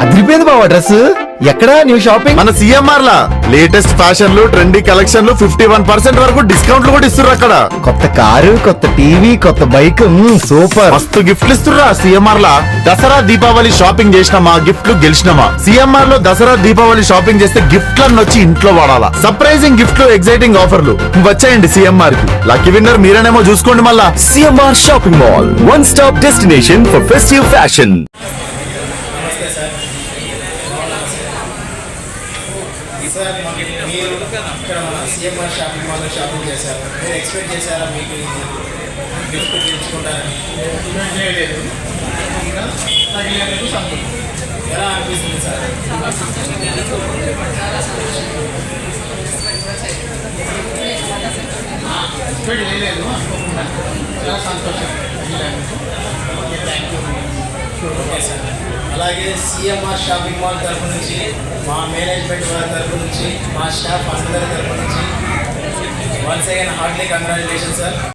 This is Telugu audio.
బావ డ్రెస్. ఎక్కడా న్యూ షాపింగ్? మన సిఎంఆర్ లా లేటెస్ట్ ఫ్యాషన్లు ట్రెండీ కలెక్షన్లు ఫిఫ్టీ వన్ పర్సెంట్ వరకు డిస్కౌంట్లు కూడా ఇస్తున్నారు అక్కడ. కొత్త కారు కొత్త టీవీ కొత్త బైక్ సూపర్. మస్తు గిఫ్ట్లు ఇస్తుర్రా సిఎంఆర్ లా దసరా దీపావళి షాపింగ్ చేసినామా? గిఫ్ట్లు గెలిచినామా? సిఎంఆర్లో దసరా దీపావళి షాపింగ్ చేస్తే గిఫ్ట్లను వచ్చి ఇంట్లో వాడాలా. సర్ప్రైజింగ్ గిఫ్ట్లు ఎగ్జైటింగ్ ఆఫర్లు. వచ్చాయండి సిఎంఆర్కి లక్కీ విన్నర్ మీరేనేమో చూసుకోండి మళ్ళా. CMR shopping mall one stop destination for festive fashion. Sir మీరు ఇక్కడ మన సీఎం షాపింగ్ మాల్లో షాపింగ్ చేశారు. మీరు ఎక్స్పెక్ట్ చేశారా మీకు గిఫ్ట్ తెచ్చుకుంటారని? లేదు ఎలా అనిపిస్తుంది సార్? ఎక్స్పెక్ట్ చేయలేదు అనుకోకుండా చాలా సంతోషం. అలాగే సిఎంఆర్ షాపింగ్ మాల్ తరపు నుంచి మా మేనేజ్మెంట్ వారి తరపు నుంచి మా స్టాఫ్ అందరి తరపు నుంచి once again heartily congratulation sir.